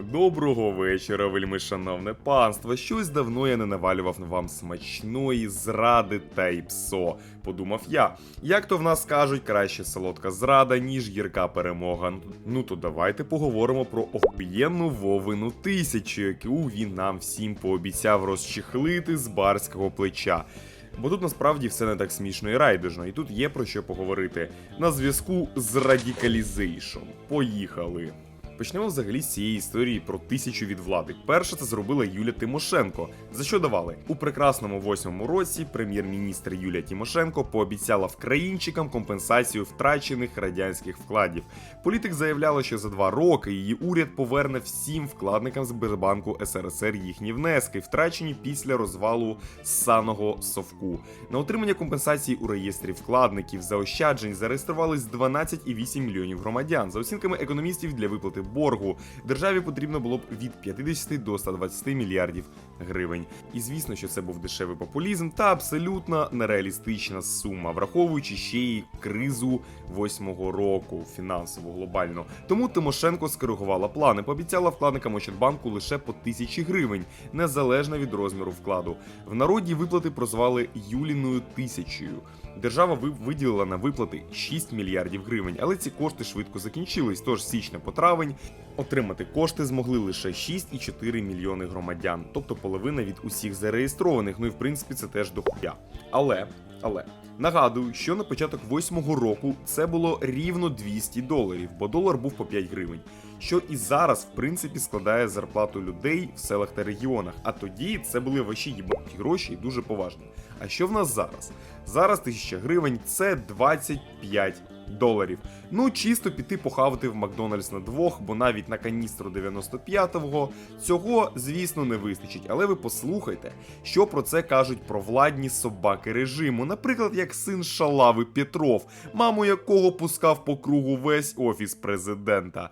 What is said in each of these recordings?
Доброго вечора, вельми шановне панство. Щось давно я не навалював вам смачної зради та й псо. Подумав я. Як то в нас кажуть, краще солодка зрада, ніж гірка перемога. Ну то давайте поговоримо про охуєнну Вовину тисячу, яку він нам всім пообіцяв розчехлити з барського плеча. Бо тут насправді все не так смішно і райдужно, і тут є про що поговорити. На зв'язку з радикалізейшн. Поїхали. Почнемо взагалі з цієї історії про тисячу від влади. Перше це зробила Юля Тимошенко. За що давали? У прекрасному восьмому році прем'єр-міністр Юлія Тимошенко пообіцяла вкраїнчикам компенсацію втрачених радянських вкладів. Політик заявляла, що за два роки її уряд поверне всім вкладникам Сбербанку СРСР їхні внески, втрачені після розвалу ссаного совку. На отримання компенсації у реєстрі вкладників заощаджень зареєструвались 12,8 мільйонів громадян. За оцінками економістів для виплати боргу державі потрібно було б від 50 до 120 мільярдів гривень. І звісно, що це був дешевий популізм та абсолютно нереалістична сума, враховуючи ще й кризу восьмого року фінансово глобально. Тому Тимошенко скоригувала плани, пообіцяла вкладникам Ощадбанку лише по тисячі гривень, незалежно від розміру вкладу. В народі виплати прозвали Юліною тисячею. Держава ви- виділила на виплати 6 мільярдів гривень, але ці кошти швидко закінчились. Тож січня по травень отримати кошти змогли лише 6,4 мільйони громадян, тобто половина від усіх зареєстрованих. Ну і в принципі це теж дохуя. Але, але. Нагадую, що на початок восьмого року це було рівно 200 доларів, бо долар був по 5 гривень, що і зараз, в принципі, складає зарплату людей в селах та регіонах. А тоді це були ваші їбаті гроші і дуже поважні. А що в нас зараз? Зараз 1000 гривень це 25 доларів. Ну, чисто піти похавати в Макдональдс на двох, бо навіть на каністру 95-го цього, звісно, не вистачить. Але ви послухайте, що про це кажуть про владні собаки режиму, наприклад, як син шалави Петров, маму якого пускав по кругу весь офіс президента.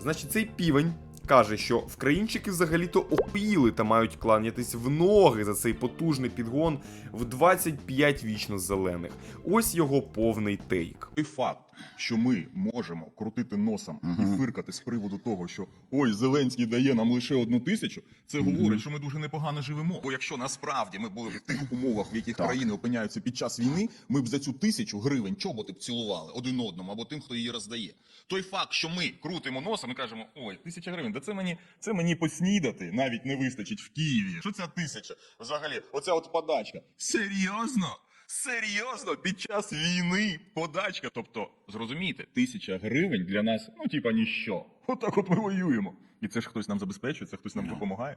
Значить, цей півень. Каже, що вкраїнчики взагалі-то охуїли та мають кланятись в ноги за цей потужний підгон в 25 вічно зелених. Ось його повний тейк. І факт, що ми можемо крутити носом і фиркати з приводу того, що ой, Зеленський дає нам лише одну тисячу, це говорить, що ми дуже непогано живемо. Бо якщо насправді ми були в тих умовах, в яких Так. країни опиняються під час війни, ми б за цю тисячу гривень чоботи б цілували один одному або тим, хто її роздає. Той факт, що ми крутимо носом і кажемо, ой, тисяча гривень, да це мені це мені поснідати навіть не вистачить в Києві. Що ця тисяча? Взагалі, оця от подачка. Серйозно? Серйозно, під час війни подачка. Тобто, зрозумійте, тисяча гривень для нас, ну, типа, ніщо. Отак от ми воюємо. І це ж хтось нам забезпечує, це хтось нам допомагає.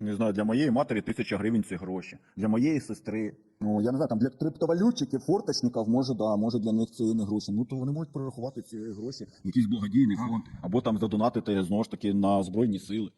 Не знаю, для моєї матері тисяча гривень це гроші. Для моєї сестри. Ну я не знаю, там для криптовалютчиків, форточників, може, да, може для них це і не гроші. Ну то вони можуть прорахувати ці гроші, в якийсь благодійний фонд, або там задонатити знову ж таки на збройні сили.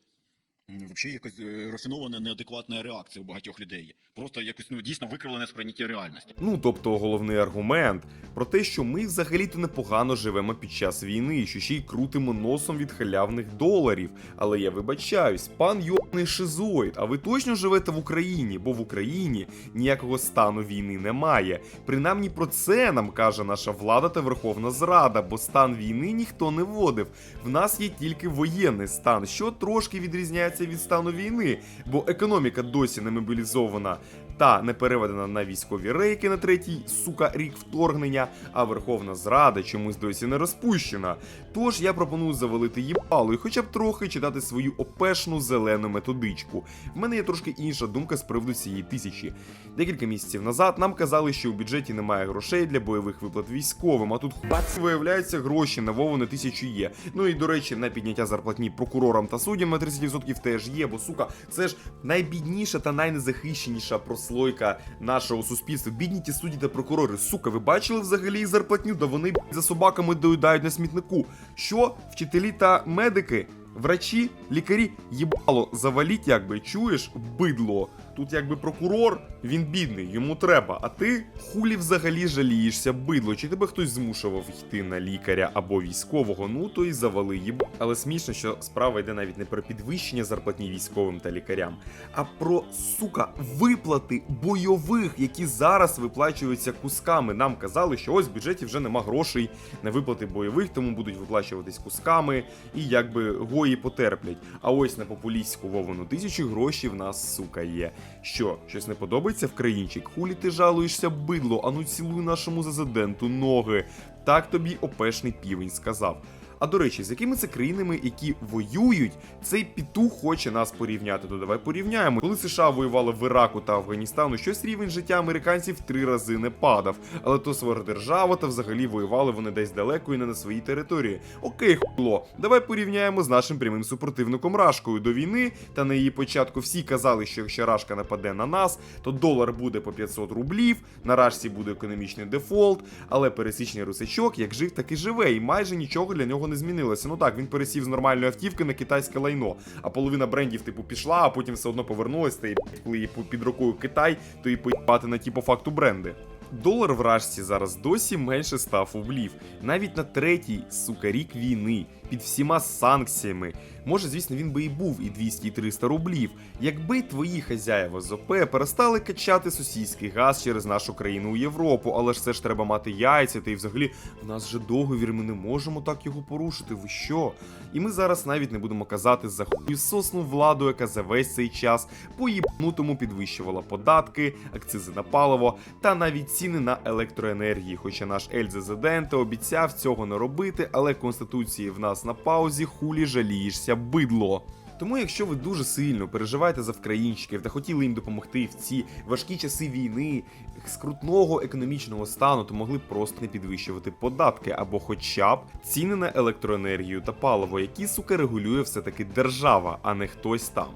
Взагалі якась е, рафінована неадекватна реакція у багатьох людей. Просто якось ну дійсно викривлене сприйняття реальності. Ну, тобто, головний аргумент про те, що ми взагалі-то непогано живемо під час війни, що ще й крутимо носом від халявних доларів. Але я вибачаюсь, пан йобаний шизоїд, а ви точно живете в Україні? Бо в Україні ніякого стану війни немає. Принаймні про це нам каже наша влада та Верховна Зрада, бо стан війни ніхто не вводив. В нас є тільки воєнний стан, що трошки відрізняється від стану війни, бо економіка досі не мобілізована та не переведена на військові рейки на третій, сука, рік вторгнення, а Верховна Зрада чомусь досі не розпущена. Тож я пропоную завалити їбало і хоча б трохи читати свою опешну зелену методичку. В мене є трошки інша думка з приводу цієї тисячі. Декілька місяців назад нам казали, що у бюджеті немає грошей для бойових виплат військовим, а тут бац, виявляється, гроші на Вову на тисячу є. Ну і до речі, на підняття зарплатні прокурорам та суддям на 30% теж є, бо сука, це ж найбідніша та найнезахищеніша прослойка нашого суспільства. Бідні ті судді та прокурори. Сука, ви бачили взагалі їх зарплатню? Да вони за собаками доїдають на смітнику. Що? Вчителі та медики? Врачі, лікарі, їбало, заваліть, якби чуєш, бидло. Тут якби прокурор, Він бідний, йому треба. А ти хулі взагалі жалієшся, бидло, чи тебе хтось змушував йти на лікаря або військового, ну то й завали їб. Але смішно, що справа йде навіть не про підвищення зарплатні військовим та лікарям, а про сука виплати бойових, які зараз виплачуються кусками. Нам казали, що ось в бюджеті вже нема грошей на виплати бойових, тому будуть виплачуватись кусками і якби гої потерплять. А ось на популістську вовану тисячу грошей в нас, сука, є. Що, щось не подобається в країнчик? Хулі ти жалуєшся, бидло, ану цілуй нашому зазиденту ноги. Так тобі опешний півень сказав. А до речі, з якими це країнами, які воюють, цей пітух хоче нас порівняти. То давай порівняємо. Коли США воювали в Іраку та Афганістану, щось рівень життя американців три рази не падав. Але то свого держава та взагалі воювали вони десь далеко і не на своїй території. Окей, хуйло, давай порівняємо з нашим прямим супротивником Рашкою до війни. Та на її початку всі казали, що якщо Рашка нападе на нас, то долар буде по 500 рублів, на Рашці буде економічний дефолт, але пересічний русачок як жив, так і живе, і майже нічого для нього не змінилося. Ну так, він пересів з нормальної автівки на китайське лайно, а половина брендів, типу, пішла, а потім все одно повернулась, та й коли її під рукою Китай, то і поїбати на ті по факту бренди. Долар в Рашці зараз досі менше 100 рублів. Навіть на третій, сука, рік війни, під всіма санкціями. Може, звісно, він би і був і 200, і 300 рублів, якби твої хазяїва з ОП перестали качати сусідський газ через нашу країну у Європу, але ж це ж треба мати яйця, та й взагалі в нас же договір, ми не можемо так його порушити. Ви що? І ми зараз навіть не будемо казати за хуйсосну владу, яка за весь цей час по їбнутому підвищувала податки, акцизи на паливо та навіть ціни на електроенергії. Хоча наш Ельзезиденте обіцяв цього не робити, але конституції в нас на паузі хулі жалієшся, бидло. Тому, якщо ви дуже сильно переживаєте за вкраїнчиків та хотіли їм допомогти в ці важкі часи війни, скрутного економічного стану, то могли б просто не підвищувати податки або хоча б ціни на електроенергію та паливо, які сука регулює все-таки держава, а не хтось там.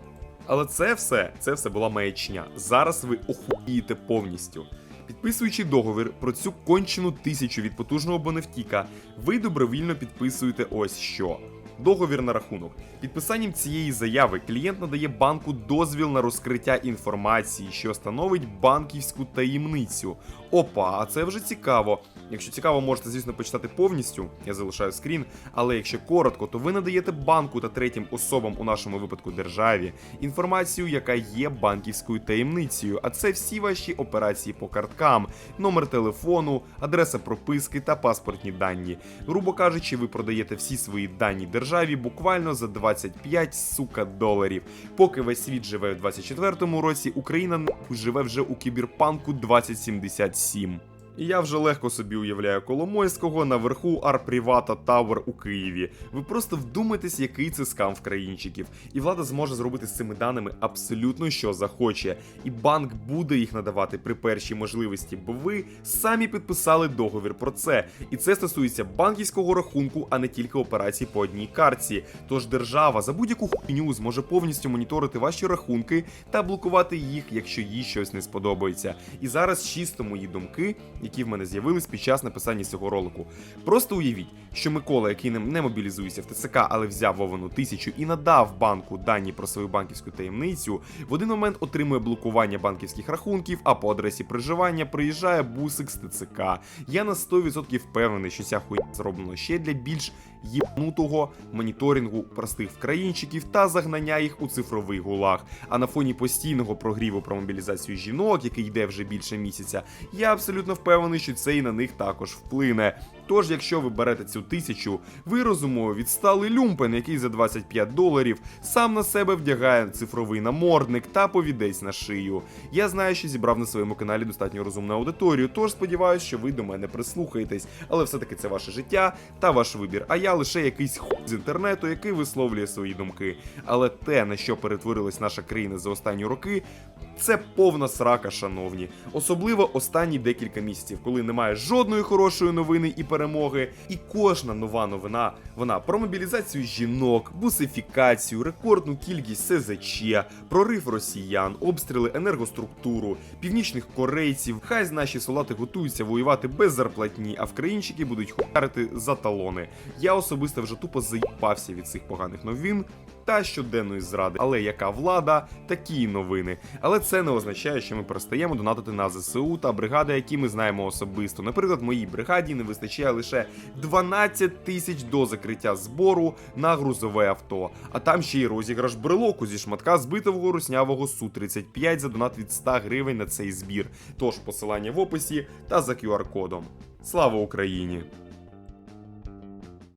Але це все, це все була маячня. Зараз ви охуїєте повністю. Підписуючи договір про цю кончену тисячу від потужного бонефтіка, ви добровільно підписуєте ось що. Договір на рахунок. Підписанням цієї заяви клієнт надає банку дозвіл на розкриття інформації, що становить банківську таємницю. Опа, а це вже цікаво. Якщо цікаво, можете, звісно, почитати повністю. Я залишаю скрін. Але якщо коротко, то ви надаєте банку та третім особам, у нашому випадку державі, інформацію, яка є банківською таємницею. А це всі ваші операції по карткам, номер телефону, адреса прописки та паспортні дані. Грубо кажучи, ви продаєте всі свої дані державі буквально за 25 сука доларів. Поки весь світ живе в 24-му році, Україна живе вже у кіберпанку 2077. Сім. І я вже легко собі уявляю Коломойського наверху Арпрівата Тауер у Києві. Ви просто вдумайтесь, який це скам в країнчиків. І влада зможе зробити з цими даними абсолютно що захоче. І банк буде їх надавати при першій можливості, бо ви самі підписали договір про це. І це стосується банківського рахунку, а не тільки операцій по одній картці. Тож держава за будь-яку хуйню зможе повністю моніторити ваші рахунки та блокувати їх, якщо їй щось не сподобається. І зараз чисто мої думки, які в мене з'явились під час написання цього ролику. Просто уявіть, що Микола, який не- мобілізується в ТЦК, але взяв Вовану тисячу і надав банку дані про свою банківську таємницю, в один момент отримує блокування банківських рахунків, а по адресі проживання приїжджає бусик з ТЦК. Я на 100% впевнений, що ця хуйня зроблена ще для більш єбнутого моніторингу простих вкраїнчиків та загнання їх у цифровий гулаг. А на фоні постійного прогріву про мобілізацію жінок, який йде вже більше місяця, я абсолютно впевнений, що це і на них також вплине. Тож, якщо ви берете цю тисячу, ви розумово відсталий люмпен, який за 25 доларів сам на себе вдягає цифровий намордник та повідець на шию. Я знаю, що зібрав на своєму каналі достатньо розумну аудиторію, тож сподіваюся, що ви до мене прислухаєтесь, але все-таки це ваше життя та ваш вибір. А я лише якийсь хуй з інтернету, який висловлює свої думки. Але те, на що перетворилась наша країна за останні роки, це повна срака, шановні. Особливо останні декілька місяців, коли немає жодної хорошої новини і перемоги. І кожна нова новина вона про мобілізацію жінок, бусифікацію, рекордну кількість СЗЧ, прорив росіян, обстріли енергоструктуру, північних корейців. Хай наші солдати готуються воювати без зарплатні, а вкраїнчики будуть хуярити за талони. Я особисто вже тупо заїбався від цих поганих новин та щоденної зради. Але яка влада, такі новини. Але це не означає, що ми перестаємо донатити на ЗСУ та бригади, які ми знаємо особисто. Наприклад, моїй бригаді не лише 12 тисяч до закриття збору на грузове авто. А там ще й розіграш брелоку зі шматка збитого руснявого Су-35 за донат від 100 гривень на цей збір. Тож посилання в описі та за QR-кодом. Слава Україні!